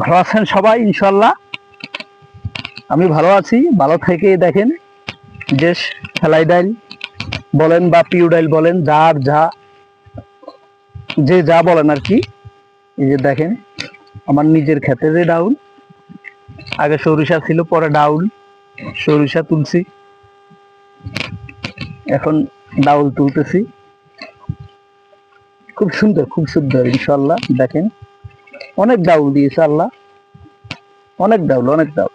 ভালো আছেন সবাই ইনশাল্লাহ আমি ভালো আছি, ভালো থেকে দেখেন যে সেলাই ডাইল বলেন বা পিউ ডাইল বলেন, যার যা, যে যা বলেন আর কি। এই যে দেখেন, আমার নিজের ক্ষেতে যে ডাউল আগে সরিষা ছিল, পরে ডাউল সরিষা তুলছি, এখন ডাউল তুলতেছি। খুব সুন্দর খুব সুন্দর ইনশাল্লাহ দেখেন, অনেক ডাউল দিয়েছে আল্লাহ। অনেক ডাউল অনেক ডাউল।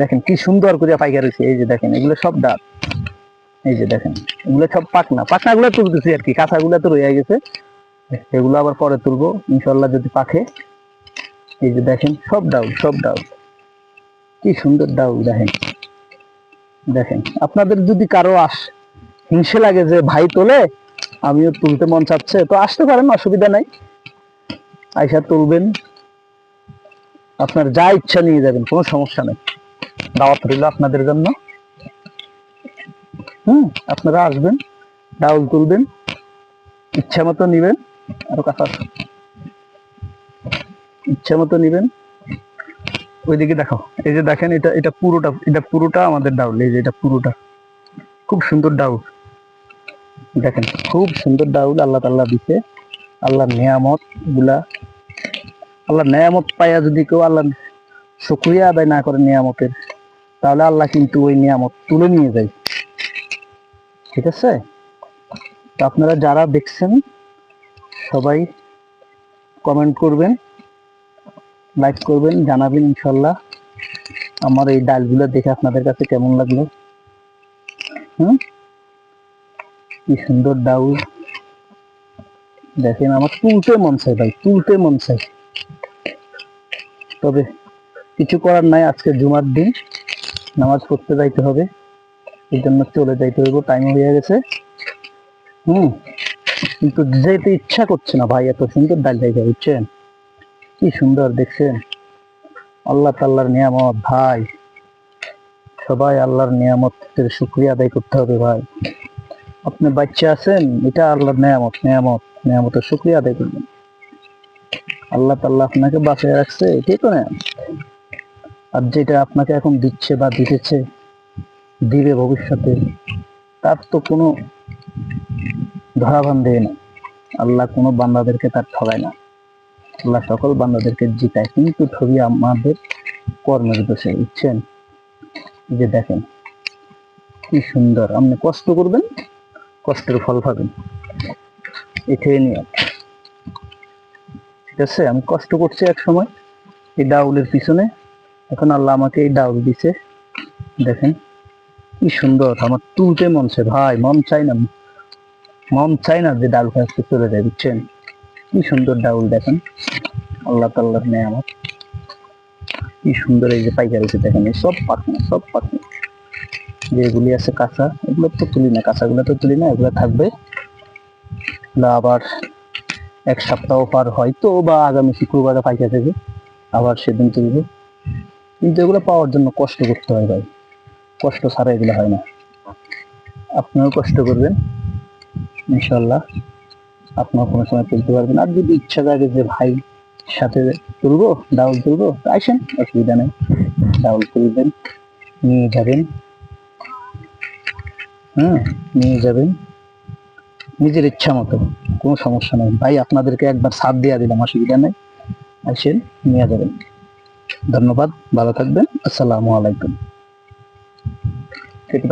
দেখেন, কি সুন্দর করে পাইকার হয়েছে। এই যে দেখেন, এগুলো সব ডাল এই যে দেখেন, এগুলো সব পাকনা পাকনা গুলো তুলতেছি আর কি কাঁচা গুলো তো রয়ে গেছে। এগুলো আবার পরে তুলবো ইনশাল্লাহ যদি পাখে এই যে দেখেন, সব ডাউল সব ডাউল। কি সুন্দর ডাউল, দেখেন। দেখেন, আপনাদের যদি কারও আস হিংসে লাগে যে ভাই তোলে আমিও তুলতে মন চাচ্ছে। তো আসতে পারেন, অসুবিধা নাই। আইসা তুলবেন। আপনার যা ইচ্ছা নিয়ে যাবেন, কোনো সমস্যা নেই। দাওয়াত রইল আপনাদের জন্য। হুম, আপনারা আসবেন, ডাউল তুলবেন, ইচ্ছা মতো নিবেন, আরও কাঁচা ইচ্ছা মতো নিবেন। ওইদিকে দেখো, এই যে দেখেন, এটা এটা পুরোটা এটা পুরোটা আমাদের ডাউল, এই যে এটা পুরোটা। খুব সুন্দর ডাউল। দেখেন, খুব সুন্দর ডাউল আল্লাহ তাল্লাহ দিছে। আল্লাহর নিয়ামতগুলা আল্লাহ নিয়ামত পাইয়া যদি কেউ আল্লাহ শুক্রিয়া আদায় না করে নিয়ামতের, তাহলে আল্লাহ কিন্তু ওই নিয়ামত তুলে নিয়ে যায়। ঠিক আছে? তো আপনারা যারা দেখছেন, সবাই কমেন্ট করবেন লাইক করবেন, জানাবেন ইনশাল্লাহ আমার এই ডালগুলো দেখে আপনাদের কাছে কেমন লাগল? হুম? কি সুন্দর ডাউল। দেখেন আমার তুলতে মন চাই ভাই, তুলতে মন চাই তবে কিছু করার নাই, আজকে জুমার দিন। নামাজ পড়তে যাইতে হবে, এই জন্য চলে যাইতে হইব টাইম হয়ে গেছে। হুম, কিন্তু যেতে ইচ্ছা করছে না ভাই, এত সুন্দর ডাল জায়গা বুঝছেন? কি সুন্দর, দেখছেন? আল্লাহ তাল্লাহর নিয়ামত, ভাই। সবাই আল্লাহর নিয়ামতের শুক্রিয়া আদায় করতে হবে, ভাই। আপনি বাচ্চা আছেন, এটা আল্লাহর নিয়ামত নিয়ামত, নিয়ামতের শুক্রিয়া আদায় করবেন। আল্লাহ তাল্লাহ আপনাকে বাঁচিয়ে রাখছে, এটাই তো নিয়ামত। আর যেটা আপনাকে এখন দিচ্ছে বা দিতেছে, দিবে ভবিষ্যতে, তার তো কোনো ধরাভান দেয় না। আল্লাহ কোনো বান্দাদেরকে তার ঠগায় না। আল্লাহ সকল বান্দাদেরকে জিতায়। কিন্তু ছবি আমাদের কর্মের দোষে, বুঝছেন? যে দেখেন, কি সুন্দর। আপনি কষ্ট করবেন কষ্টের ফল পাবেন। এটাই নিয়ম ঠিক আছে, আমি কষ্ট করছি এক সময় এই ডাউলের পিছনে। এখন আল্লাহ আমাকে এই ডাউল দিছে। দেখেন, কি সুন্দর, আমার তুলতে মন চায়। ভাই, মন চাই না। মন চাই না যে ডাউল খাচ্ছে চলে যায়, বুঝছেন? কি সুন্দর ডাউল, দেখেন। আল্লাহ তাল্লাহ নেয় আমার কি সুন্দর এই যে পাইকারি দেখেন সব পাখনা সব পাখনা। যেগুলি আছে কাঁচা, এগুলো তো তুলি না, কাঁচাগুলো তো তুলি না, এগুলো থাকবে। আবার এক সপ্তাহ পার হয়তো বা আগামী শুক্রবারে পাইকা থেকে, আবার সেদিন তুলবে। কিন্তু এগুলো পাওয়ার জন্য কষ্ট করতে হয় ভাই। কষ্ট ছাড়া এগুলো হয় না। আপনিও কষ্ট করবেন ইনশাল্লাহ আপনার কোনো সময় তুলতে পারবেন আর যদি ইচ্ছা থাকে যে ভাই সাথে তুলবো, ডাউল তুলবো, আসেন, অসুবিধা নেই। ডাউল তুলবেন, নিয়ে যাবেন। হ্যাঁ নিয়ে যাবেন। নিজের ইচ্ছা মতো, কোনো সমস্যা নেই। ভাই, আপনাদেরকে একবার সাথ দিয়ে দিলাম, অসুবিধা নেই। আসেন, নিয়ে যাবেন। ধন্যবাদ, ভালো থাকবেন। আসসালামু আলাইকুম। ঠিক